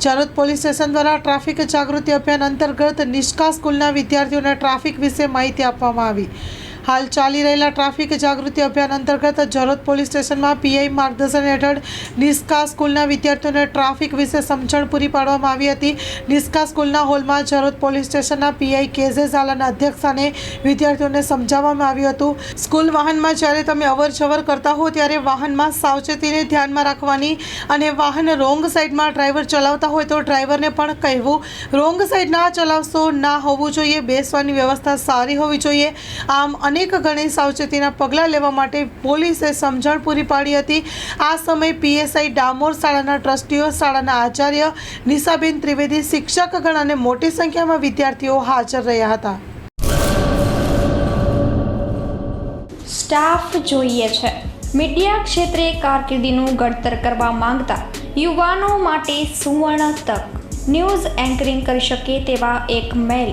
ચારોદ police station દ્વારા traffic જાગૃતિ અભિયાન અંતર્ગત નિષ્કા સ્કૂલના વિદ્યાર્થીઓને ટ્રાફિક વિશે માહિતી આપવામાં આવી. હાલ ચાલી રહેલા ટ્રાફિક જાગૃતિ અભિયાન અંતર્ગત જરોદ પોલીસ સ્ટેશનમાં પીઆઈ માર્ગદર્શન હેઠળ નિસ્કા સ્કૂલના વિદ્યાર્થીઓને ટ્રાફિક વિશે સમજણ પૂરી પાડવામાં આવી હતી. નિસ્કા સ્કૂલના હોલમાં જરોદ પોલીસ સ્ટેશનના પીઆઈ કેઝે ઝાલાના અધ્યક્ષસ્થાને વિદ્યાર્થીઓને સમજાવવામાં આવ્યું હતું. સ્કૂલ વાહનમાં જ્યારે તમે અવરજવર કરતા હો ત્યારે વાહનમાં સાવચેતીને ધ્યાનમાં રાખવાની અને વાહન રોંગ સાઈડમાં ડ્રાઈવર ચલાવતા હોય તો ડ્રાઈવરને પણ કહેવું. રોંગ સાઈડ ના ચલાવશો ના હોવું જોઈએ, બેસવાની વ્યવસ્થા સારી હોવી જોઈએ. આમ અનેક ઘણી સાવચેતીના પગલાં લેવા માટે પોલીસે સમજણ પૂરી પાડી હતી. આ સમયે પીએસઆઈ ડામોર શાળાના ટ્રસ્ટીઓ, શાળાના આચાર્ય નિશાબેન ત્રિવેદી, શિક્ષકગણ અને મોટી સંખ્યામાં વિદ્યાર્થીઓ હાજર રહ્યા હતા. સ્ટાફ જોઈએ છે. મીડિયા ક્ષેત્રે કારકિર્દીનું ઘડતર કરવા માંગતા યુવાનો માટે સુવર્ણ તક. ન્યૂઝ એન્કરિંગ કરી શકે તેવા એક મેલ.